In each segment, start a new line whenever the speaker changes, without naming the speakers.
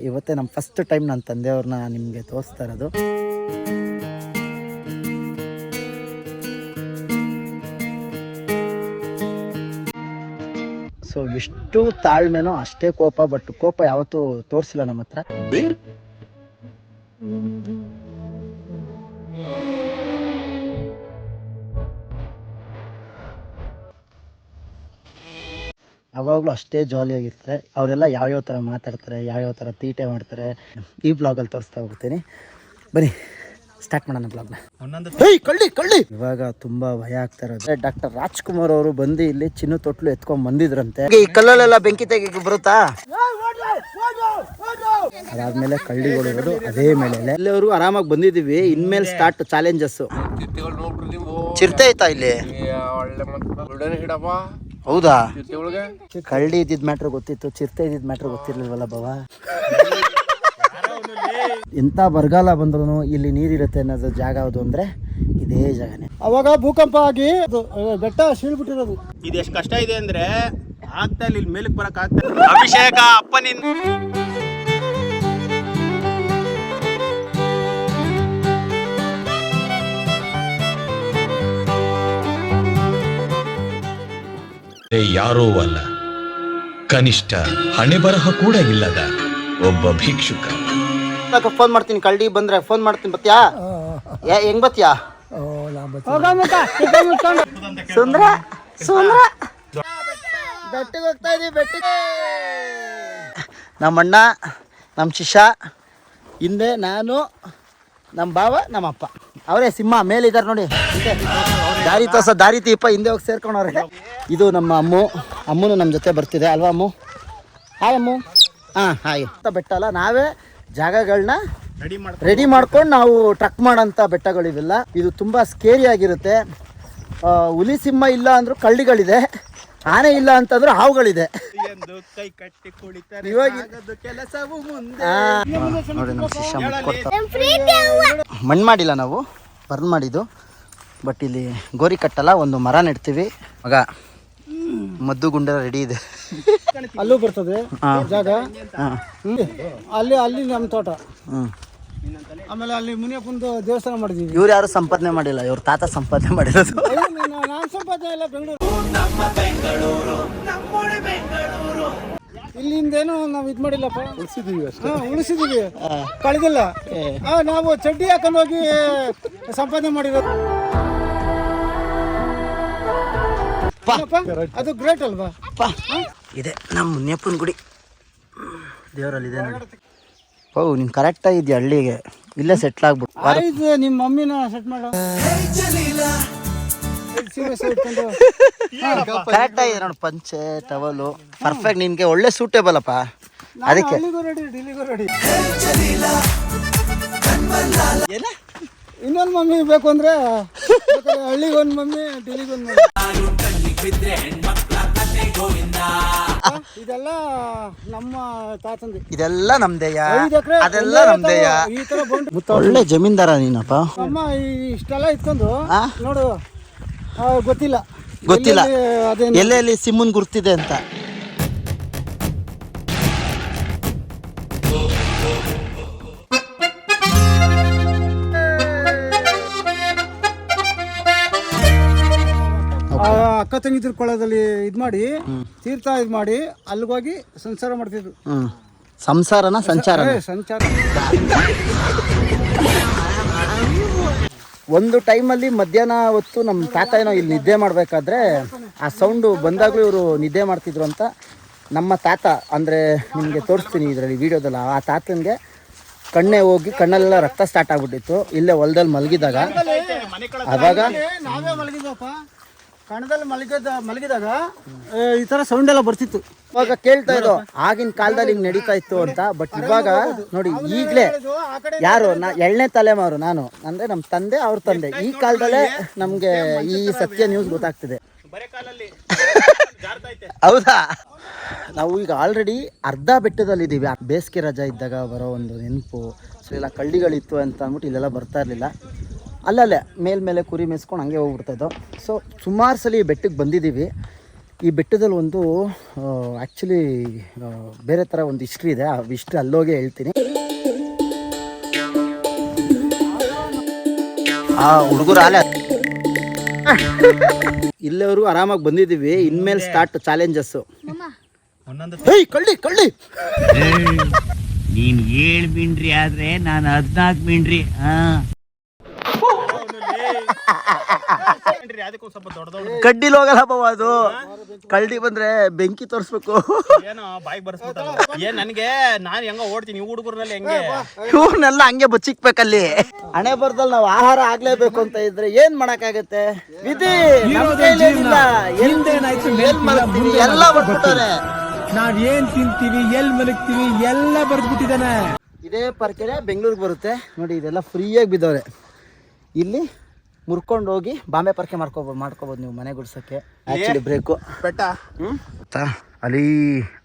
ಇವತ್ತೇ ನಮ್ಮ first time ನನ್ನ ತಂದೆಯವ್ರನ್ನ ನಿಮಗೆ ತೋರಿಸ್ತಾ ಇರೋದು. ಸೊ ಎಷ್ಟು ತಾಳ್ಮೆನೋ ಅಷ್ಟೇ ಕೋಪ ಬಟ್ ಕೋಪ ಯಾವತ್ತೂ ತೋರಿಸಿಲ್ಲ ನಮ್ಮ ಹತ್ರ. ಯಾವಾಗಲೂ ಅಷ್ಟೇ ಜಾಲಿಯಾಗಿರ್ತಾರೆ ಅವರೆಲ್ಲ ಯಾವ್ಯಾವ ಥರ ಮಾತಾಡ್ತಾರೆ ಯಾವ್ಯಾವ ಥರ ತೀಟೆ ಮಾಡ್ತಾರೆ ಈ ಬ್ಲಾಗಲ್ಲಿ ತೋರಿಸ್ತಾ ಹೋಗ್ತೀನಿ. ಬನ್ನಿ ಸ್ಟಾರ್ಟ್ ಮಾಡೋಣ ಬ್ಲಾಗ್ನ ಹೇ ಕಳ್ಳಿ ಕಳ್ಳಿ! ಇವಾಗ ತುಂಬಾ ಭಯ ಆಗ್ತಾ ಇರೋದು. ಡಾಕ್ಟರ್ ರಾಜ್ಕುಮಾರ್ ಅವರು ಬಂದು ಇಲ್ಲಿ ಚಿನ್ನ ತೊಟ್ಲು ಎತ್ಕೊಂಡ್ ಬಂದಿದ್ರಂತೆ. ಈ ಕಲ್ಲಲ್ಲೆಲ್ಲ ಬೆಂಕಿ ತೆಗಿ ಬರುತ್ತಾ? ಅದಾದ್ಮೇಲೆ ಕಳ್ಳಿಗಳು ಇರೋದು ಅದೇ ಮೇಲೆ ಎಲ್ಲವರು ಆರಾಮಾಗಿ ಬಂದಿದೀವಿ ಇನ್ಮೇಲೆ ಸ್ಟಾರ್ಟ್ ಚಾಲೆಂಜಸ್ ಚಿರತೆ ಐತಾ ಇಲ್ಲಿ?
ಒಳ್ಳೆ ಮತ್ತೆ ಹಿಡಪ್ಪ
ಹೌದಾ? ಕಳ್ಳಿ ಇದ್ದಿದ್ ಮ್ಯಾಟ್ರ್ ಗೊತ್ತಿತ್ತು ಚಿರತೆ ಇದ್ದಿದ್ ಮ್ಯಾಟ್ರ್ ಗೊತ್ತಿರ್ಲಿಲ್ವಲ್ಲ ಬಾವ? ಎಂತ ಬರಗಾಲ ಬಂದ್ರು ಇಲ್ಲಿ ನೀರಿರುತ್ತೆ ಅನ್ನೋದು ಜಾಗ ಅದು ಅಂದ್ರೆ ಇದೇ ಜಾಗನೇ.
ಅವಾಗ ಭೂಕಂಪ ಆಗಿ ಅದು, ಬೆಟ್ಟ ಸೀಳ್ಬಿಟ್ಟಿರೋದು
ಇದು ಎಷ್ಟು ಕಷ್ಟ ಇದೆ ಅಂದ್ರೆ ಆಗ್ತಾ ಇಲ್ಲ ಇಲ್ಲಿ ಮೇಲಕ್ಕೆ ಬರಕ್ ಆಗ್ತಾ ಅಭಿಷೇಕ ಅಭಿಷೇಕ ಅಪ್ಪನಿಂದ
ಯಾರೂ ಅಲ್ಲ. ಕನಿಷ್ಠ ಹಣೆ ಬರಹ ಕೂಡ ಇಲ್ಲದ ಒಬ್ಬ ಭಿಕ್ಷುಕ.
ಫೋನ್ ಮಾಡ್ತೀನಿ? ಕಳ್ಳಿ ಬಂದ್ರೆ ಫೋನ್ ಮಾಡ್ತೀನಿ, ಬತ್ಯಾ? ಹೆಂಗ್ ಬತ್ಯಾ? ಸುಂದ್ರ ಸುಂದ್ರ. ಬೆಟ್ಟಿಗೆ ಹೋಗ್ತಾ ಇದೀವಿ ಬೆಟ್ಟಿಗೆ ನಮ್ಮ ಅಣ್ಣ ನಮ್ಮ ಶಿಷ್ಯ, ಹಿಂದೆ ನಾನು ನಮ್ಮ ಬಾವ ನಮ್ಮ ಅಪ್ಪ ಅವರೇ ಸಿಂಹ ಮೇಲಿದ್ದಾರೆ ನೋಡಿ. ದಾರಿ ತೋಸ ದಾರಿ ತೀಪ ಹಿಂದೆ ಹೋಗಿ ಸೇರ್ಕೊಂಡವ್ರೆ ಇದು ನಮ್ಮ ಅಮ್ಮು. ಅಮ್ಮನು ನಮ್ಮ ಜೊತೆ ಬರ್ತಿದೆ ಅಲ್ವಾ ಅಮ್ಮು? ಹಾಯ್ ಅಮ್ಮು. ಹಾಂ ಹಾಯ್ ಅಂತ ಬೆಟ್ಟ ಅಲ್ಲ ನಾವೇ ಜಾಗಗಳನ್ನ
ರೆಡಿ ಮಾಡ್
ರೆಡಿ ಮಾಡ್ಕೊಂಡು ನಾವು ಟ್ರಕ್ ಮಾಡೋಂಥ ಬೆಟ್ಟಗಳಿವೆಲ್ಲ. ಇದು ತುಂಬ ಸ್ಕೇರಿ ಆಗಿರುತ್ತೆ. ಹುಲಿ ಸಿಂಹ ಇಲ್ಲ ಅಂದರೂ ಕಳ್ಳಿಗಳಿದೆ. ಆನೆ ಇಲ್ಲ ಅಂತಂದ್ರೆ ಹಾವುಗಳಿದೆ.
ಕೈ ಕಟ್ಟಿ ಕುಳಿತರೆ
ಇವಾಗ
ಕೆಲಸವು ಮುಂದೆ.
ಆ, ನೋಡಿ ನಮ್ಮ ಶಿಷ್ಯ ಮಣ್ಣು ಮಾಡಿಲ್ಲ ನಾವು ಬರ್ನ್ ಮಾಡಿದ್ದು. ಬಟ್ ಇಲ್ಲಿ ಗೋರಿ ಕಟ್ಟಲ್ಲ ಒಂದು ಮರ ನೆಡ್ತೀವಿ. ಮಗ ಮದ್ದು ಗುಂಡ ರೆಡಿ ಇದೆ.
ಅಲ್ಲೂ ಬರ್ತದೆ. ಜಾಗ. ಅಲ್ಲಿ ಅಲ್ಲಿ ನಮ್ಮ ತೋಟ. ಆಮೇಲೆ ಅಲ್ಲಿ ಮುನಿಯಪ್ಪಂದು ದೇವಸ್ಥಾನ ಮಾಡಿದೀವಿ.
ಇವ್ರು ಯಾರು ಸಂಪಾದನೆ ಮಾಡಿಲ್ಲ ಇವ್ರ ತಾತ ಸಂಪಾದನೆ ಮಾಡಿರೋದು.
ನಾನು ಸಂಪಾದನೆ ಇಲ್ಲ ಬೆಂಗಳೂರು. ಇಲ್ಲಿಂದೇನು ನಾವು ಇದು ಮಾಡಿಲ್ಲಪ್ಪ? ಉಳಿಸಿದೀವಿ ಉಳಿಸಿದೀವಿ. ಕಳೆದಿಲ್ಲ. ಆ, ನಾವು ಚಡ್ಡಿ ಹಾಕೊಂಡು ಹೋಗಿ ಸಂಪಾದನೆ ಮಾಡಿರೋದು. ಏನಪ್ಪ? ಅದು ಗ್ರೇಟ್ ಅಲ್ವಾ?
ಇದೆ ನಮ್ಮ ನೆಪ್ಪನ ಗುಡಿ. ದೇವರಲ್ಲಿ ಇದೆ ನೋಡಿ ಓ ನೀನು ಕರೆಕ್ಟಾಗಿ ಇದೆಯಾ ಹಳ್ಳಿಗೆ. ಇಲ್ಲೇ ಸೆಟ್ಲ್ ಆಗ್ಬಿಟ್ಟು
ಆಯ್ತು ನಿಮ್ಮ ಮಮ್ಮಿನ ಸೆಟ್ ಮಾಡ.
ಕರೆಕ್ಟ್ ಆಗಿದೆ ನೋಡಿ ಪಂಚೆ ಟವಲು ಪರ್ಫೆಕ್ಟ್ ನಿನ್ಗೆ ಒಳ್ಳೆ ಸೂಟೇಬಲ್ ಅಪ್ಪ. ಅದಕ್ಕೆ.
ಇನ್ನೊಂದು ಮಮ್ಮಿ ಬೇಕು ಅಂದ್ರೆ ಹಳ್ಳಿಗೊಂದು ಮಮ್ಮಿ ಡಿಲಿಗೊಂದು ಮಮ್ಮಿ. ಇದೆಲ್ಲ ನಮ್ಮ ತಾತಂದಿ.
ಇದೆಲ್ಲ ನಮ್ದೇಯ.
ಐದು ಎಕರೆ
ಅದೆಲ್ಲ ನಮ್ದೇಯ.
ಈ ತರ ಬಂದು
ಒಳ್ಳೆ ಜಮೀನ್ದಾರ ನೀನಪ್ಪ.
ಅಮ್ಮ ಈ- ಇಷ್ಟೆಲ್ಲ ಇಟ್ಕೊಂಡು
ಆ?
ನೋಡು ಗೊತ್ತಿಲ್ಲ.
ಗೊತ್ತಿಲ್ಲ.
ಎಲ್ಲೆಲ್ಲಿ
ಸಿಮ್ಮನ್ ಗುರ್ತಿದೆ ಅಂತ.
ಅಕ್ಕ ತಂಗಿದ್ರ ಕೊಳದಲ್ಲಿ ಇದ್ ಮಾಡಿ ತೀರ್ಥ ಇದ್ ಮಾಡಿ ಅಲ್ಲಿಗೋಗಿ ಸಂಸಾರ ಮಾಡ್ತಿದ್ರು.
ಸಂಸಾರನ
ಸಂಚಾರ ಸಂಚಾರ.
ಒಂದು ಟೈಮಲ್ಲಿ ಮಧ್ಯಾಹ್ನ ಹೊತ್ತು ನಮ್ಮ ತಾತ ಏನೋ ಇಲ್ಲಿ ನಿದ್ದೆ ಮಾಡಬೇಕಾದ್ರೆ ಆ ಸೌಂಡು ಬಂದಾಗಲೂ ಇವರು ನಿದ್ದೆ ಮಾಡ್ತಿದ್ರು ಅಂತ ನಮ್ಮ ತಾತ ಅಂದರೆ ನಿಮಗೆ ತೋರಿಸ್ತೀನಿ ಇದರಲ್ಲಿ ವೀಡಿಯೋದಲ್ಲ ಆ ತಾತನಿಗೆ ಕಣ್ಣೆ ಹೋಗಿ ಕಣ್ಣಲ್ಲೆಲ್ಲ ರಕ್ತ ಸ್ಟಾರ್ಟ್ ಆಗ್ಬಿಟ್ಟಿತ್ತು. ಇಲ್ಲೇ ಹೊಲದಲ್ಲಿ ಮಲಗಿದಾಗ
ಮಲಗಿದ್ವಪ್ಪ ಕಣದಲ್ಲಿ ಮಲಗಿದ ಮಲಗಿದಾಗ ಈ ತರ ಸೌಂಡ್ ಎಲ್ಲ ಬರ್ತಿತ್ತು.
ಇವಾಗ ಕೇಳ್ತಾ ಇದ್ದೋ ಆಗಿನ ಕಾಲದಲ್ಲಿ ಹಿಂಗೆ ನಡೀತಾ ಇತ್ತು ಅಂತ ಬಟ್ ಇವಾಗ ನೋಡಿ ಈಗಲೇ ಯಾರು ನಾ ಎಳ್ನೇ ತಲೆಮಾರು ನಾನು ಅಂದ್ರೆ ನಮ್ಮ ತಂದೆ ಅವ್ರ ತಂದೆ. ಈ ಕಾಲದಲ್ಲೇ ನಮಗೆ ಈ ಸತ್ಯ ನ್ಯೂಸ್ ಗೊತ್ತಾಗ್ತಿದೆ.
ಬರೇ ಕಾಲಲ್ಲಿ ಜಾರ್ತೈತೆ
ಹೌದಾ? ನಾವು ಈಗ ಆಲ್ರೆಡಿ ಅರ್ಧ ಬೆಟ್ಟದಲ್ಲಿದ್ದೀವಿ. ಬೇಸಿಗೆ ರಜಾ ಇದ್ದಾಗ ಬರೋ ಒಂದು ನೆನಪು ಸೊ ಇಲ್ಲ ಕಳ್ಳಿಗಳಿತ್ತು ಅಂತ ಅಂದ್ಬಿಟ್ಟು ಇಲ್ಲೆಲ್ಲ ಬರ್ತಾ ಇರಲಿಲ್ಲ. ಅಲ್ಲಲ್ಲೇ ಮೇಲ್ಮೇಲೆ ಕುರಿ ಮೇಯಿಸ್ಕೊಂಡು ಹಂಗೆ ಹೋಗ್ಬಿಡ್ತಾ ಇದ್ದೋ. ಸೊ ಸುಮಾರು ಸಲ ಈ ಬೆಟ್ಟಕ್ಕೆ ಬಂದಿದ್ದೀವಿ. ಈ ಬೆಟ್ಟದಲ್ಲಿ ಒಂದು ಆ್ಯಕ್ಚುಲಿ ಬೇರೆ ಥರ ಒಂದು ಹಿಸ್ಟ್ರಿ ಇದೆ. ಆ ಹಿಸ್ಟ್ರಿ ಅಲ್ಲೋಗೆ ಹೇಳ್ತೀನಿ. ಆ ಹುಡುಗರು ಅಲ್ಲ ಇಲ್ಲಿವರೆಗೂ ಆರಾಮಾಗಿ ಬಂದಿದ್ದೀವಿ. ಇನ್ಮೇಲೆ ಸ್ಟಾರ್ಟ್ ಚಾಲೆಂಜಸ್ಸು ಹೇಯ್ ಕಳ್ಳಿ ಕಳ್ಳಿ.
ನೀನು ಏಳ್ ಆದ್ರೆ ನಾನು ಹದಿನಾಲ್ಕು ಮಿಂಡ್ರಿ ಹಾ
ಅದಕ್ಕೂ ಸ್ವಲ್ಪ ದೊಡ್ಡ ದೊಡ್ಡ
ಕಡ್ಡಿಲ್ ಹೋಗಲ್ಲ ಬಾವ ಅದು. ಕಳ್ಳಿ ಬಂದ್ರೆ ಬೆಂಕಿ ತೋರಿಸ್ಬೇಕು.
ಏನೋ ಬಾಯಿಗೆ ಬರ್ಸ್ಬಿಟ್ಟಲ್ಲ. ಏನ್ ನನಗೆ? ನಾನ್ ಹೆಂಗ ಓಡ್ತೀನಿ ಹುಡುಗರ್ನಲ್ಲಿ ಹೆಂಗೆ?
ಇವ್ರನ್ನೆಲ್ಲ ಹಂಗೆ ಬಚ್ಚಿಕ್ಬೇಕಲ್ಲಿ. ಹಣೆ ಬರ್ದಲ್ಲಿ ನಾವು ಆಹಾರ ಆಗ್ಲೇಬೇಕು ಅಂತ ಇದ್ರೆ ಏನ್ ಮಾಡಕ್ಕಾಗತ್ತೆ? ವಿಧಿ ಎಲ್ಲ ಬರ್ಬಿಟ್ಟವ್ರೆ.
ನಾವ್ ಏನ್ ತಿಂತೀವಿ ಎಲ್ ಮಲಗ್ತೀವಿ ಎಲ್ಲ ಬರ್ದ್ಬಿಟ್ಟಿದಾನೆ
ಇದೇ ಪರ್ಕೆರೆ ಬೆಂಗಳೂರಿಗೆ ಬರುತ್ತೆ. ನೋಡಿ ಇದೆಲ್ಲ ಫ್ರೀಯಾಗಿ ಬಿದ್ದವ್ರೆ. ಇಲ್ಲಿ ಮುರ್ಕೊಂಡು ಹೋಗಿ ಬಾಂಬೆ ಪರಕೆ ಮಾಡ್ಕೋಬೋದು ಮಾಡ್ಕೋಬೋದು ನೀವು ಮನೆ ಗುಡ್ಸಕ್ಕೆ. ಆಕ್ಚುಲಿ ಬ್ರೇಕು
ಬೆಟ್ಟ.
ಹ್ಮ್? ಅಲ್ಲಿ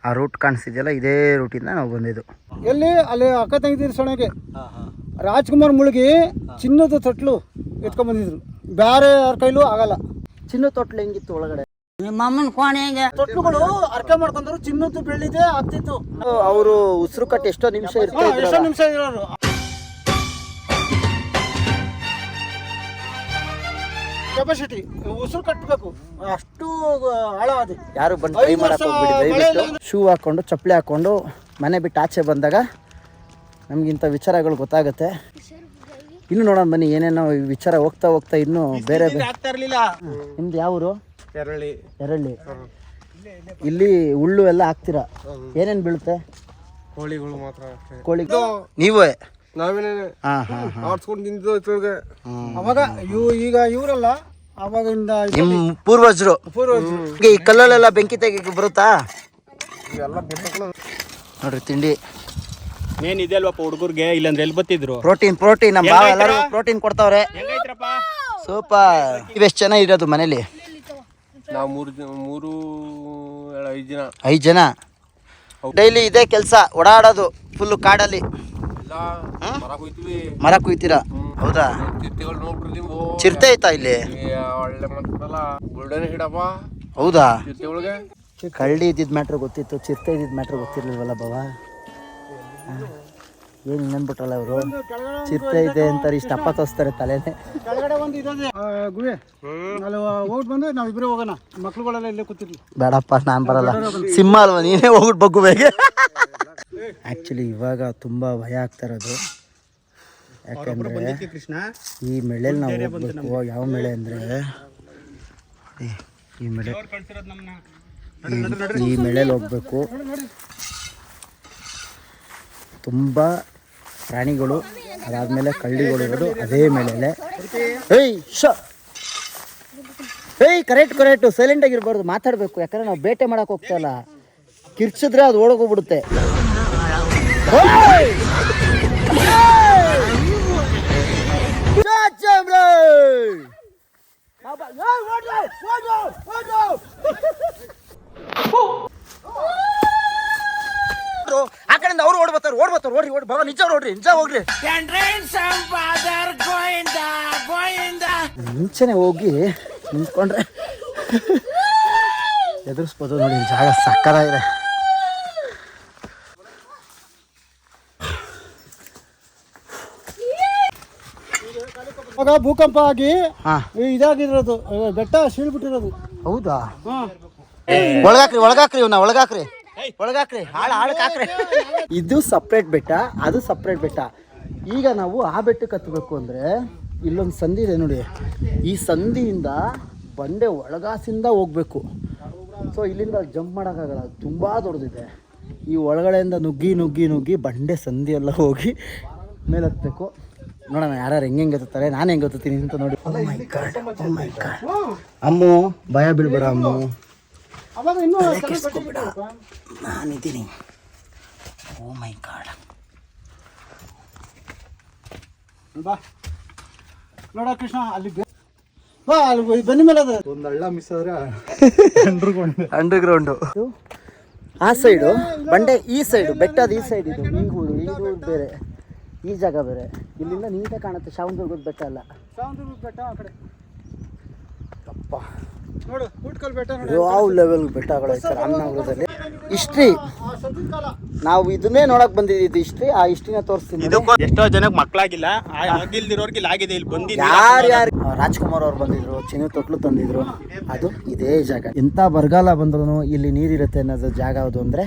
ಆ ರೂಟ್ ಕಾಣಿಸ್ತಿದೆಯಲ್ಲ ಇದೇ ರೂಟಿಂದ ನಾವು ಬಂದಿದ್ದು.
ಎಲ್ಲಿ? ಅಲ್ಲಿ ಅಕ್ಕ ತಂಗಿದ್ದೀರಿ ಸೊಣಗೆ ರಾಜ್ಕುಮಾರ್ ಮುಳುಗಿ ಚಿನ್ನದ ತೊಟ್ಲು ಎತ್ಕೊಂಡ್ ಬಂದಿದ್ರು ಬೇರೆ ಯಾರ ಕೈಲೂ ಆಗಲ್ಲ.
ಚಿನ್ನದ ತೊಟ್ಲು ಹೆಂಗಿತ್ತು ಒಳಗಡೆ?
ನಿಮ್ಮ ಅಮ್ಮನ ಹೆಂಗೆ?
ತೊಟ್ಲುಗಳು ಅರ್ಕೆ ಮಾಡ್ಕೊಂಡ್ರು ಚಿನ್ನದ್ದು ಬೆಳ್ಳಿದೆ ಆಗ್ತಿತ್ತು.
ಅವರು ಉಸಿರು ಕಟ್ಟಿ ಎಷ್ಟೋ ನಿಮಿಷ
ಎಷ್ಟೋ
ಇರ್ತಾರೆ
ನಿಮಿಷ ಇರೋರು. ಕೆಪಾಸಿಟಿ ಉಸಿರು ಕಟ್ಟಬೇಕು ಅಷ್ಟು ಆಳ ಅದು.
ಯಾರು ಬಂದು ಟ್ರೈ
ಮಾಡಕ್ಕೆ
ಮಾಡಕ್ ಹೋಗ್ಬಿಡಿ ದಯವಿಟ್ಟು. ಶೂ ಹಾಕೊಂಡು ಚಪ್ಪಲಿ ಹಾಕೊಂಡು ಮನೆ ಬಿಟ್ಟು ಆಚೆ ಬಂದಾಗ ನಮ್ಗಿಂತ ವಿಚಾರಗಳು ಗೊತ್ತಾಗುತ್ತೆ. ಇನ್ನು ನೋಡೋಣ ಬನ್ನಿ ಏನೇನೋ ವಿಚಾರ ಹೋಗ್ತಾ ಹೋಗ್ತಾ ಇನ್ನು ಬೇರೆ ನಿಮ್ದು ಯಾವ ಊರು
ಕೆರಳಿ.
ಎರಳ್ಳಿ ಇಲ್ಲಿ ಹುಳ್ಳು ಎಲ್ಲ ಹಾಕ್ತೀರಾ? ಏನೇನು ಬೀಳುತ್ತೆ?
ಕೋಳಿಗಳು ಮಾತ್ರ
ಕೋಳಿ ನೀವೇ?
ನಾವೇನೇ
ಹಾಂ ಹಾಂ ಹಾ.
ಆಡ್ಸ್ಕೊಂಡು
ಅವಾಗ ಇವ್ ಈಗ ಇವರಲ್ಲ ಅವಾಗಿಂದ
ನಿಮ್ಮ ಪೂರ್ವಜರು.
ಪೂರ್ವಜರು.
ಈ ಕಲ್ಲಲ್ಲೆಲ್ಲ ಬೆಂಕಿ ತೆಗಿಗೆ ಬರುತ್ತಾ?
ಎಲ್ಲ ಬಿಟ್ಟು
ನೋಡ್ರಿ ತಿಂಡಿ.
ಮೇನ್ ಇದೆ ಅಲ್ವಾ ಹುಡುಗರ್ಗೆ ಇಲ್ಲಂದ್ರೆ ಎಲ್ಲಿ ಬತ್ತಿದ್ರು
ಪ್ರೋಟೀನ್ ಪ್ರೋಟೀನ್ ನಮ್ಮ ಎಲ್ಲರೂ ಪ್ರೋಟೀನ್ ಕೊಡ್ತಾವ್ರೆ.
ಹೆಂಗೈತ್ರಪ್ಪ?
ಸೂಪರ್. ಇವೆಷ್ಟು ಜನ ಇರೋದು ಮನೇಲಿ?
ನಾವು ಮೂರು ಜನ ಮೂರು ಏಳು ಐದು ಜನ.
ಐದು ಜನ? ಡೈಲಿ ಇದೇ ಕೆಲಸ ಓಡಾಡೋದು ಫುಲ್ಲು ಕಾಡಲ್ಲಿ.
ಮರ ಕುಯ್ತೀರ
ಮರ ಕುಯ್ತೀರಾ? ಹೌದಾ?
ಚಿರ್ತೆಗಳು
ಚಿರತೆ ಐತಾ ಇಲ್ಲಿ?
ಒಳ್ಳೆ ಮಾತಲ್ಲ ಗೋಲ್ಡನ್ ಹಿಡಪ್ಪ
ಹೌದಾ?
ಚಿರ್ತೆ. ಒಳಗೆ
ಕಳ್ಳಿ ಇದ್ದಿದ್ ಮ್ಯಾಟ್ರ್ ಗೊತ್ತಿತ್ತು ಚಿರತೆ ಇದ್ದಿದ್ ಮ್ಯಾಟ್ರ್ ಗೊತ್ತಿರ್ಲಿಲ್ವಲ್ಲ ಬಾವ? ಏನು ಇನ್ನಂದ್ಬಿಟ್ರಲ್ಲ ಅವರು ಚಿರತೆ ಇದೆ ಅಂತಾರೆ ಇಷ್ಟು ಅಪ್ಪ ತೋರಿಸ್ತಾರೆ ತಲೆನೇ.
ಕೆಳಗಡೆ ಒಂದು ಇದೆ ಗುಹೆ. ಅಲ್ಲಿ ಹೋಗ್ಬಿಟ್ಟು ಬಂದು ನಾವಿಬ್ಬರೇ ಹೋಗೋಣ. ಮಕ್ಳುಗಳೆಲ್ಲ ಇಲ್ಲೇ ಕೂತಿರ್ಲಿ.
ಬೇಡಪ್ಪ ನಾನು ಬರಲ್ಲ. ಸಿಂಹ ಅಲ್ವಾ? ನೀನೇ ಹೋಗ್ಬಿಟ್ಟು ಬಗ್ಗು ಬೇಗ ಆ್ಯಕ್ಚುಲಿ ಇವಾಗ ತುಂಬ ಭಯ ಆಗ್ತಾ ಇರೋದು. ಯಾಕಂದರೆ ಈ ಮೇಳೆಲಿ ನಾವು ಹೋಗ್ಬೇಕು. ಯಾವ ಮಳೆ ಅಂದರೆ? ಈ ಮೇಳೆ. ಈ- ಮಳೆಯಲ್ಲಿ ಮೇಳೆಲಿ ಹೋಗ್ಬೇಕು. ತುಂಬ ಪ್ರಾಣಿಗಳು ಅದಾದಮೇಲೆ ಕಳ್ಳಿಗಳು ಇರೋದು ಅದೇ ಮೇಳೆಲೆ. ಏಯ್ ಶ! ಏಯ್ ಕರೆಕ್ಟ್ ಕರೆಕ್ಟು ಸೈಲೆಂಟ್ ಆಗಿರ್ಬಾರ್ದು. ಮಾತಾಡಬೇಕು. ಯಾಕಂದ್ರೆ ನಾವು ಬೇಟೆ ಮಾಡಕ್ಕೆ ಹೋಗ್ತಾ ಇಲ್ಲ. ಕಿರ್ಚಿದ್ರೆ ಅದು ಓಡೋಗ್ಬಿಡುತ್ತೆ ಆ ಕಡೆಯಿಂದ ಅವ್ರು ಓಡ್ಬರ್ತಾರೆ ಓಡ್ಬರ್ತಾರೆ ಓಡ್ರಿ ಓಡಿ ಬಾ, ನಿಜ ನೋಡ್ರಿ, ನಿಜ ಹೋಗ್ರಿ. ಮುಂಚೆನೆ ಹೋಗಿ ನಿಂತ್ಕೊಂಡ್ರೆ ಎದುರಿಸ್ಬೋದು ನೋಡಿ, ಜಾಗ ಸಕ್ಕರ
ಇವಾಗ ಭೂಕಂಪ ಆಗಿ
ಹಾ.
ಇದಾಗಿರೋದು ಬೆಟ್ಟ ಸೀಳ್ಬಿಟ್ಟಿರೋದು
ಹೌದಾ? ಒಳಗಾಕ್ರಿ ಒಳಗಾಕ್ರಿ ಇವನ್ನ ಒಳಗಾಕ್ರಿ. ಒಳಗಾಕ್ರಿ ಹಾಳು ಹಾಕ್ರಿ ಇದು ಸಪ್ರೇಟ್ ಬೆಟ್ಟ ಅದು ಸಪ್ರೇಟ್ ಬೆಟ್ಟ. ಈಗ ನಾವು ಆ ಬೆಟ್ಟಕ್ಕೆ ಹತ್ತಬೇಕು ಅಂದರೆ ಇಲ್ಲೊಂದು ಸಂಧಿ ಇದೆ ನೋಡಿ. ಈ ಸಂಧಿಯಿಂದ ಬಂಡೆ ಒಳಗಾಸಿಂದ ಹೋಗ್ಬೇಕು. ಸೊ ಇಲ್ಲಿಂದ ಜಂಪ್ ಮಾಡೋಕ್ಕಾಗಲ್ಲ ತುಂಬ ದೊಡ್ಡದಿದೆ. ಈ ಒಳಗಡೆಯಿಂದ ನುಗ್ಗಿ ನುಗ್ಗಿ ನುಗ್ಗಿ ಬಂಡೆ ಸಂಧಿ ಎಲ್ಲ ಹೋಗಿ ಮೇಲೆ ಹತ್ತಬೇಕು ನೋಡೋಣ ಯಾರ್ಯಾರು ಹೆಂಗೆ ಹೆಂಗೆ ಗೊತ್ತಾರೆ ನಾನು ಹೆಂಗೆ ಗೊತ್ತೀನಿ ಅಂತ ನೋಡಿ. ಅಮ್ಮ my God, oh my God. ಅಮ್ಮು ಭಯ ಬೀಳ್ಬೇಡ ಅಮ್ಮು.
ಅವಾಗ ಇನ್ನೂ
ಕೆಡಿಸ್ಕೊಬೇಡ. ನಾನಿದ್ದೀನಿ. ಓ ಮೈ ಗಾಡ್
ಬಾ. ನೋಡ ಕೃಷ್ಣ ಅಲ್ಲಿ ಬೆ- ಬಾ ಅಲ್ಲಿ ಬ- ಬನ್ನಿ ಮೇಲೆ ಅದ.
ಅಂಡರ್ಗ್ರೌಂಡು ಆ ಸೈಡು ಬಂಡೆ ಈ ಸೈಡು ಬೆಟ್ಟದ ಈ ಸೈಡ್ ಇದು. ಈ ಊರು ಈ ಊರು ಬೇರೆ. ಈ ಜಾಗ ಬೇರೆ. ಇಲ್ಲಿಂದ ನೀಟಾಗಿ ಕಾಣುತ್ತೆ. ಶಾವಂತುರ್ಗದ ಬೆಟ್ಟ ಅಲ್ಲ
ಸಾವಂತೂರು ಬೆಟ್ಟ ಆ ಕಡೆ.
ಅಪ್ಪ
ನೋಡು ಊಟ್ಕಲ್ ಬೆಟ್ಟ ನೋಡಿ.
ಯಾವ ಲೆವೆಲ್ ಬೆಟ್ಟಗಳು ಸರ್ ಅನ್ನನಗರದಲ್ಲಿ ಹಿಸ್ಟ್ರಿ ನಾವು ಇದನ್ನೇ ನೋಡಕ್ ಬಂದಿದ್ದು ಹಿಸ್ಟ್ರಿ ಆ ಹಿಸ್ಟ್ರಿನ ತೋರಿಸ್ತೀನಿ
ಎಷ್ಟೋ ಜನಕ್ಕೆ ಮಕ್ಕಳಾಗಿಲ್ಲ ಆಗಿಲ್ದಿರೋರ್ಗೆ ಇಲ್ಲಿ ಆಗಿದೆ. ಇಲ್ಲಿ ಬಂದಿಲ್ಲ.
ಯಾರು ಯಾರು ರಾಜ್ಕುಮಾರ್ ಅವ್ರು ಬಂದಿದ್ರು ಚಿನ್ನ ತೊಟ್ಲು ತಂದಿದ್ರು. ಅದು ಇದೇ ಜಾಗ. ಎಂತ ಬರಗಾಲ ಬಂದ್ರು ಇಲ್ಲಿ ನೀರಿರುತ್ತೆ ಅನ್ನೋದು ಜಾಗ ಅದು ಅಂದ್ರೆ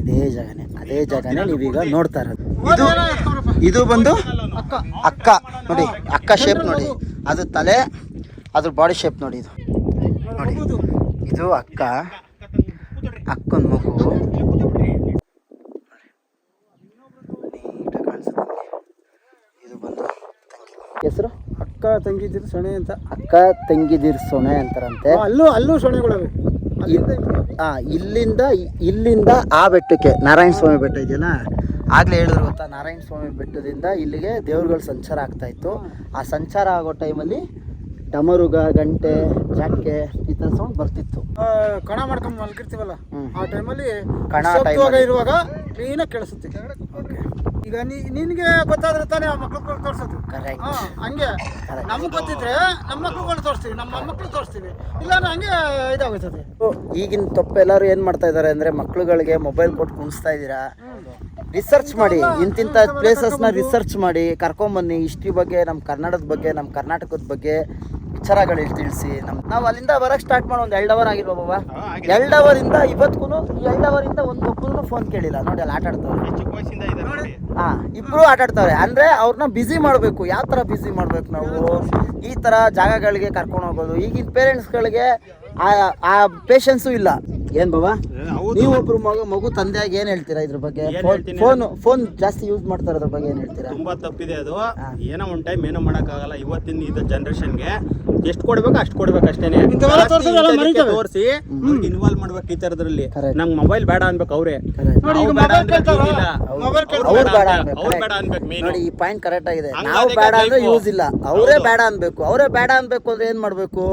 ಇದೇ ಜಾಗನೇ. ಅದೇ ಜಾಗನೇ ನೀವೀಗ ನೋಡ್ತಾ ಇರೋದು. ಇದು ಬಂದು
ಅಕ್ಕ.
ಅಕ್ಕ. ನೋಡಿ ಅಕ್ಕ ಶೇಪ್ ನೋಡಿ. ಅದು ತಲೆ ಅದ್ರ ಬಾಡಿ ಶೇಪ್ ನೋಡಿ ಇದು. ನೋಡಿ. ಇದು ಅಕ್ಕ. ಅಕ್ಕನ ಮಗು. ಇದು ಬಂದು ಹೆಸರು?
ಅಕ್ಕ ತಂಗಿದಿರ್ ಸೊಣೆ ಅಂತ.
ಅಕ್ಕ ತಂಗಿದಿರ್ ಸೊಣೆ ಅಂತಾರಂತೆ.
ಅಲ್ಲೂ ಅಲ್ಲೂ ಇಲ್ಲಿ.
ಆ, ಇಲ್ಲಿಂದ ಇಲ್ಲಿಂದ ಆ ಬೆಟ್ಟಕ್ಕೆ. ನಾರಾಯಣ ಸ್ವಾಮಿ ಬೆಟ್ಟ ಇದೆಯಲ್ಲ? ಆಗ್ಲೇ ಹೇಳಿದ್ರು ಗೊತ್ತಾ ನಾರಾಯಣ ಸ್ವಾಮಿ ಬೆಟ್ಟದಿಂದ ಇಲ್ಲಿಗೆ ದೇವ್ರುಗಳ ಸಂಚಾರ ಆಗ್ತಾ ಇತ್ತು. ಆ ಸಂಚಾರ ಆಗೋ ಟೈಮಲ್ಲಿ ಡಮರುಗ ಗಂಟೆ ಜಾಕೆ ಈ ಥರ ಸೌಂಡ್ ಬರ್ತಿತ್ತು.
ಕಣ ಮಾಡ್ಕೊಂಡು
ಮಲ್ಕಿರ್ತೀವಲ್ಲ.
ಆ ಟೈಮಲ್ಲಿ
ಕಣ ಅಲ್ಲಿ.
ಇರುವಾಗ ಕ್ಲೀನಾಗಿ ಕೇಳಿಸುತ್ತೆ. ಈಗ ನಿನ್ಗೆ ಗೊತ್ತಾದ್ರೆ ತಾನೇ ಆ ಮಕ್ಳುಗಳು ತೋರಿಸೋದು. ಕರೆಕ್ಟ್ ಹಂಗೆ. ನಮ್ಗೆ ಗೊತ್ತಿದ್ರೆ ನಮ್ಮ ಮಕ್ಳುಗಳು ತೋರಿಸ್ತೀವಿ ನಮ್ಮ ಮಕ್ಕಳು ತೋರಿಸ್ತೀವಿ. ಇಲ್ಲ ಹಂಗೆ ಇದಾಗೋಯ್ತದೆ.
ಓ, ಈಗಿನ ತಪ್ಪು ಎಲ್ಲರೂ ಏನು ಮಾಡ್ತಾ ಇದ್ದಾರೆ ಅಂದರೆ ಮಕ್ಳುಗಳಿಗೆ ಮೊಬೈಲ್ ಕೊಟ್ಟು ಕುಣಿಸ್ತಾ ಇದ್ದೀರಾ? ರಿಸರ್ಚ್ ಮಾಡಿ ಇಂತಿಂಥ ಪ್ಲೇಸಸ್ನ ರಿಸರ್ಚ್ ಮಾಡಿ ಕರ್ಕೊಂಬನ್ನಿ. ಹಿಸ್ಟ್ರಿ ಬಗ್ಗೆ ನಮ್ಮ ಕನ್ನಡದ ಬಗ್ಗೆ ನಮ್ಮ ಕರ್ನಾಟಕದ ಬಗ್ಗೆ ವಿಚಾರಗಳು ತಿಳಿಸಿ. ನಮ್ಮ ನಾವು ಅಲ್ಲಿಂದ ಬರಕ್ಕೆ ಸ್ಟಾರ್ಟ್ ಮಾಡೋ ಒಂದು ಎರಡು ಅವರ್ ಆಗಿಲ್ವಾ ಬಾಬಾ? ಎರಡು ಅವರಿಂದ ಇವತ್ತಿಗೂ ಎರಡು ಅವರಿಂದ ಒಂದು ಒಬ್ಬರು ಫೋನ್ ಕೇಳಿಲ್ಲ. ನೋಡಿ ಅಲ್ಲಿ ಆಟ ಆಡ್ತಾವ್ರೆ. ಹಾ ಇಬ್ರು ಆಟ ಆಡ್ತಾವ್ರೆ. ಅಂದ್ರೆ ಅವ್ರನ್ನ ಬ್ಯುಸಿ ಮಾಡಬೇಕು. ಯಾವ ತರ ಬ್ಯುಸಿ ಮಾಡ್ಬೇಕು ನಾವು? ಈ ತರ ಜಾಗಗಳಿಗೆ ಕರ್ಕೊಂಡು ಹೋಗೋದು. ಈಗಿನ ಪೇರೆಂಟ್ಸ್ಗಳಿಗೆ ಆ ಆ ಪೇಷನ್ಸು ಇಲ್ಲ. ಏನ್ ಬಾಬಾ?
ನೀವೊಬ್ರು
ನೀವು ಒಬ್ರು ಮಗು ತಂದೆ ತಂದೆಯಾಗಿ ಏನ್ ಹೇಳ್ತೀರಾ ಇದ್ರ ಬಗ್ಗೆ? ಫೋನ್ ಫೋನ್ ಜಾಸ್ತಿ ಯೂಸ್ ಮಾಡ್ತಾರ ಅದ್ರ ಬಗ್ಗೆ ಏನ್ ಹೇಳ್ತೀರಾ?
ತುಂಬಾ ತಪ್ಪಿದೆ ಅದು. ಏನೋ ಒಂದ್ ಟೈಮ್ ಏನೋ ಮಾಡಕ್ಕಾಗಲ್ಲ. ಇವತ್ತಿನ ಇದ ಜನರೇಷನ್ಗೆ ಎಷ್ಟು ಕೊಡ್ಬೇಕು ಅಷ್ಟು ಕೊಡ್ಬೇಕು ಅಷ್ಟೇನೆ. ತೋರಿಸಿ ಇನ್ವಾಲ್ವ್ ಮಾಡ್ಬೇಕು ಈ ತರದ್ರಲ್ಲಿ ನಂಗ್ ಮೊಬೈಲ್ ಬೇಡ ಅನ್ಬೇಕು ಅವ್ರೆ. ಬೇಡ
ಅನ್ಬೇಕು ನೋಡಿ ಈ ಪಾಯಿಂಟ್ ಕರೆಕ್ಟ್ ಆಗಿದೆ. ನಾವು ಬೇಡ ಅಂದ್ರೆ ಯೂಸ್ ಇಲ್ಲ. ಅವರೇ ಬೇಡ ಅನ್ಬೇಕು. ಅವರೇ ಬೇಡ ಅನ್ಬೇಕು ಅಂದ್ರೆ ಏನ್ ಮಾಡ್ಬೇಕು?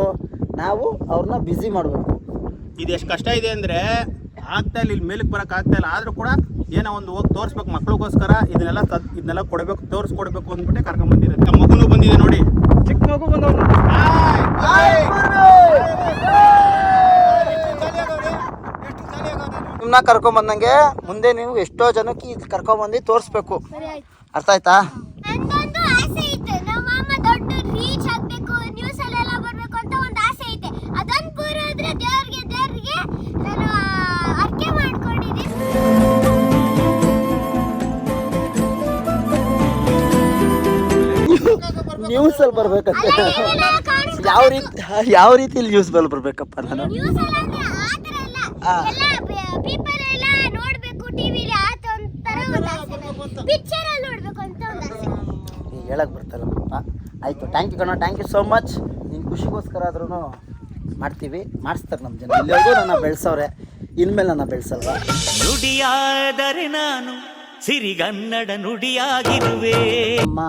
ನಾವು ಅವ್ರನ್ನ ಬಿಸಿ ಮಾಡ್ಬೇಕು.
ಇದು ಎಷ್ಟು ಕಷ್ಟ ಇದೆ ಅಂದ್ರೆ ಆಗ್ತಾ ಇಲ್ಲ ಇಲ್ಲಿ ಮೇಲಕ್ಕೆ ಬರಕ್ ಆಗ್ತಾ ಇಲ್ಲ. ಆದ್ರೂ ಕೂಡ ಏನೋ ಒಂದು ಹೋಗಿ ತೋರಿಸ್ಬೇಕು ಮಕ್ಳಿಗೋಸ್ಕರ ಇದನ್ನೆಲ್ಲ ತದ್- ಇದನ್ನೆಲ್ಲ ಕೊಡ್ಬೇಕು ತೋರಿಸ್ಕೊಡ್ಬೇಕು ಅಂದ್ಬಿಟ್ಟೆ ಕರ್ಕೊಂಡ್ ಬಂದಿರೋದು. ನಮ್ಮ ಮಗುನು ಬಂದಿದೆ ನೋಡಿ.
ಚಿಕ್ಕ ಮಗು ನೀವು.
ನಿಮ್ಮನ್ನ ಕರ್ಕೊಂಡ್ ಬಂದಂಗೆ ಮುಂದೆ ನೀವು ಎಷ್ಟೋ ಜನಕ್ಕೆ ಇದು ಕರ್ಕೊಂಬಂದು ತೋರಿಸ್ಬೇಕು. ಅರ್ಥ ಆಯ್ತಾ?
ನಂದೊಂದು ಆಸೆ ಐತೆ. ನಮ್ಮ ದೊಡ್ಡ ರೀಚ್ ಆಗ್ಬೇಕು ನ್ಯೂಸ್ ಅಲ್ಲೆಲ್ಲ ಬರ್ಬೇಕು ಅಂತ ಒಂದು ಆಸೆ ಐತೆ. ಅದೊಂದು ಪೂರ ಆದ್ರೆ ದೇವ್ರಿಗೆ
ನ್ಯೂಸ್ ಅಲ್ಲಿ ಬರ್ಬೇಕಂತ. ಯಾವ ರೀತಿ ಯಾವ ರೀತಿಲಿ ನ್ಯೂಸ್ ಬಲ್ ಬರ್ಬೇಕಪ್ಪ ನಾನು? ಹೇಳಕ್ ಬರ್ತಾರಲ್ಲಪ್ಪ ಆಯ್ತು ಥ್ಯಾಂಕ್ ಯು ಕಣ ಥ್ಯಾಂಕ್ ಯು ಸೋ ಮಚ್ ನಿನ್ನ ಖುಷಿಗೋಸ್ಕರ ಆದ್ರೂ ಮಾಡ್ತೀವಿ. ಮಾಡಿಸ್ತಾರೆ ನಮ್ಮ ಜನ. ಎಲ್ಲರೂ ನನ್ನ ಬೆಳೆಸವ್ರೆ. ಇನ್ಮೇಲೆ ನನ್ನ ಬೆಳೆಸಲ್ವಾ?
ನುಡಿಯಾದರೆ ನಾನು ಸಿರಿಗನ್ನಡ ನುಡಿಯಾಗಿರುವೆ.
ನಮ್ಮ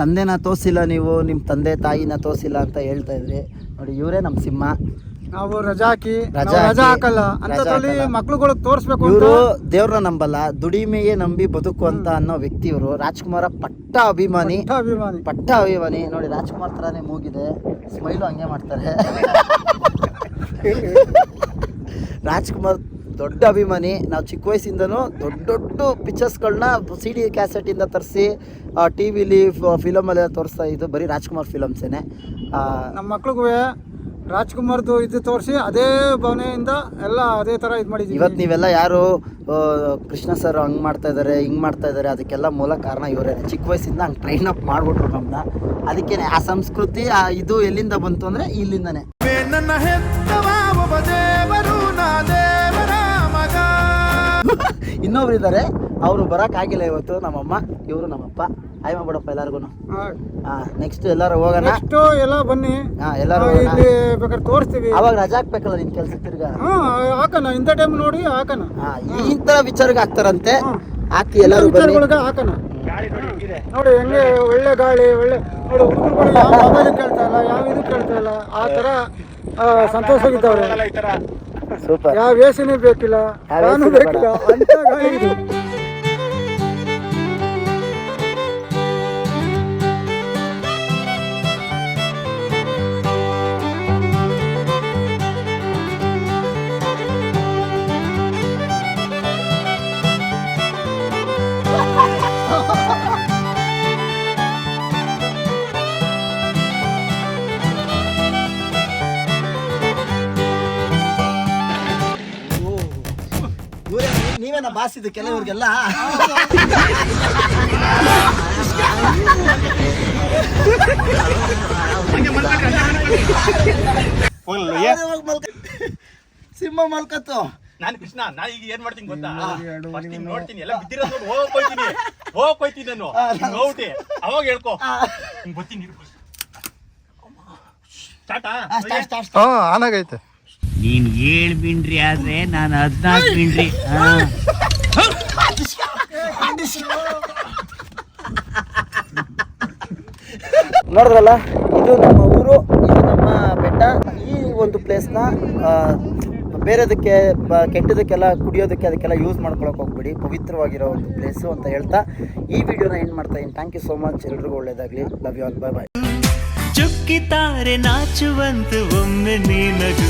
ತಂದೆನ ತೋರಿಸಿಲ್ಲ ನೀವು ನಿಮ್ಮ ತಂದೆ ತಾಯಿನ ತೋರಿಸಿಲ್ಲ ಅಂತ ಹೇಳ್ತಾ ಇದ್ರಿ. ನೋಡಿ ಇವರೇ ನಮ್ಮ ಸಿಂಹ.
ನಾವು ರಜಾಕಿ
ರಜಾ
ರಜಾ
ಹಾಕಿ,
ಹಾಕಲ್ಲ.
ರಜಾ
ಅಂತದ್ರಲ್ಲಿ ಮಕ್ಳುಗಳಿಗೆ ತೋರಿಸ್ಬೇಕು
ಇವರು ದೇವ್ರನ್ನ ನಂಬಲ್ಲ ದುಡಿಮೆಯೇ ನಂಬಿ ಬದುಕು ಅಂತ ಅನ್ನೋ ವ್ಯಕ್ತಿ ಇವರು. ರಾಜ್ಕುಮಾರ ಪಟ್ಟ ಅಭಿಮಾನಿ.
ಪಟ್ಟ ಅಭಿಮಾನಿ.
ಪಟ್ಟ ಅಭಿಮಾನಿ. ನೋಡಿ ರಾಜ್ಕುಮಾರ್ ಥರನೇ ಮೂಗಿದೆ. ಸ್ಮೈಲು ಹಂಗೆ ಮಾಡ್ತಾರೆ. ರಾಜ್ಕುಮಾರ್ ದೊಡ್ಡ ಅಭಿಮಾನಿ. ನಾವು ಚಿಕ್ಕ ವಯಸ್ಸಿಂದನೂ ದೊಡ್ಡ ದೊಡ್ಡ ಪಿಕ್ಚರ್ಸ್ಗಳನ್ನ ಸಿ ಡಿ ಕ್ಯಾಸೆಟಿಂದ ತರಿಸಿ ಟಿ ವಿಲಿ ಫಿಲಮಲ್ಲೆಲ್ಲ ತೋರಿಸ್ತಾ ಇದ್ದು ಬರೀ ರಾಜ್ಕುಮಾರ್ ಫಿಲಮ್ಸೇನೆ.
ನಮ್ಮ ಮಕ್ಳಿಗೂ ರಾಜ್ಕುಮಾರ್ದು ಇದು ತೋರಿಸಿ ಅದೇ ಭಾವನೆಯಿಂದ ಎಲ್ಲ ಅದೇ ತರ ಇದು ಮಾಡಿದೀವಿ
ಇವತ್ತು ನೀವೆಲ್ಲ ಯಾರು ಕೃಷ್ಣ ಸರ್ ಹಂಗೆ ಮಾಡ್ತಾ ಇದ್ದಾರೆ ಹಿಂಗೆ ಮಾಡ್ತಾ ಇದ್ದಾರೆ ಅದಕ್ಕೆಲ್ಲ ಮೂಲ ಕಾರಣ ಇವರೇ. ಚಿಕ್ಕ ವಯಸ್ಸಿಂದ ಹಂಗೆ ಟ್ರೈನ್ ಅಪ್ ಮಾಡ್ಬಿಟ್ರು ನಮ್ಮನ್ನ ಅದಕ್ಕೇನೆ ಆ ಸಂಸ್ಕೃತಿ ಆ ಇದು ಎಲ್ಲಿಂದ ಬಂತು ಅಂದರೆ ಇಲ್ಲಿಂದನೇ. ಇನ್ನೊಬ್ರು ಇದ್ದಾರೆ ಅವರು ಆಗಿಲ್ಲ ಇವತ್ತು ನಮ್ಮಮ್ಮ ಇವರು ನಮ್ಮಪ್ಪ. ಆಯ್ಮ ಬಿಡಪ್ಪ ಎಲ್ಲರಿಗೂ ಹಾಂ. ನೆಕ್ಸ್ಟ್ ಎಲ್ಲರೂ ಹೋಗೋಣ?
ನೆಕ್ಸ್ಟ್ ಎಲ್ಲ ಬನ್ನಿ.
ಹಾಂ ಎಲ್ಲರೂ
ಇಲ್ಲಿ ಬೇಕಾದ್ರೆ ತೋರಿಸ್ತೀವಿ.
ಅವಾಗ ರಜಾ ಹಾಕ್ಬೇಕಲ್ಲ ನಿನ್ ಕೆಲಸ ತಿರ್ಗಾ?
ಹಾಕಣ. ಇಂಥ ಟೈಮ್ ನೋಡಿ ಹಾಕಣ.
ಹಾಂ ಈ ತರ ವಿಚಾರಕ್ಕೆ ಹಾಕ್ತಾರಂತೆ. ಹಾಕಿ ಎಲ್ಲರೂ ಬನ್ನಿ.
ಹಾಕಣ. ನೋಡಿ ಹೆಂಗೆ ಒಳ್ಳೆ ಗಾಳಿ ಒಳ್ಳೆ ನೋಡಿ ಹುಡುಗರುಗಳು ಯಾವ ಮೊಬೈಲ್ ಕೇಳ್ತಾ ಇಲ್ಲ ಯಾವ ಇದು ಕೇಳ್ತಾ ಇಲ್ಲ. ಆ ತರ ಆ, ಸಂತೋಷವಾಗಿದ್ದವ್ರೆ.
ಸೂಪರ್
ಯಾವ ಎಸಿನೂ ಬೇಕಿಲ್ಲ. ಬೇಕಿಲ್ಲ ಅಂತ ಇದು
ಬಾಸ್ ಇದು ಕೆಲವರಿಗೆಲ್ಲ. ಸಿಂಹ ಮಲ್ಕತ್ತು.
ನಾನು ಕೃಷ್ಣ ನಾ ಈಗ ಏನ್ ಮಾಡ್ತೀನಿ ಗೊತ್ತಾ? ಫಸ್ಟ್ ಹಿಂಗ್ ನೋಡ್ತೀನಿ ಎಲ್ಲ ಬಿದ್ದಿರೋದು ಹೋಗಕ್ ಹೋಯ್ತೀನಿ ಹೋಗಕ್ ಹೋಯ್ತೀನಿ ನಾನು. ಹಿಂಗ್ ಹೋಗ್ಬಿಟ್ಟು ಅವಾಗ ಹೇಳ್ಕೊ. ಹಿಂಗ್
ಹಾ ಆನಾಗೈತೆ
ನೀನ್ ಏಳ್ ಬಿಂಡ್ರಿ ಆದ್ರೆ ನಾನು ಹದ್ನಾಲ್ಕು ಬಿಂಡ್ರಿ. ನೋಡ್ರಲ್ಲ
ನೋಡಿದ್ರಲ್ಲ ಇದು ನಮ್ಮ ಊರು ಇದು ನಮ್ಮ ಬೆಟ್ಟ. ಈ ಒಂದು ಪ್ಲೇಸ್ನ ಬೇರೆದಕ್ಕೆ ಬ- ಕೆಟ್ಟದಕ್ಕೆಲ್ಲ ಕುಡಿಯೋದಕ್ಕೆ ಅದಕ್ಕೆಲ್ಲ ಯೂಸ್ ಮಾಡ್ಕೊಳಕ್ಕೆ ಹೋಗ್ಬೇಡಿ. ಪವಿತ್ರವಾಗಿರೋ ಒಂದು ಪ್ಲೇಸು ಅಂತ ಹೇಳ್ತಾ ಈ ವಿಡಿಯೋನ ಎಂಡ್ ಮಾಡ್ತಾ ಇದ್ದೀನಿ. ಥ್ಯಾಂಕ್ ಯು ಸೋ ಮಚ್ ಎಲ್ರಿಗೂ ಒಳ್ಳೇದಾಗಲಿ. Love you all bye bye
ಚುಕ್ಕಿತಾರೆ ನಾಚುವಂತ ಒಮ್ಮೆ ನೀನಗು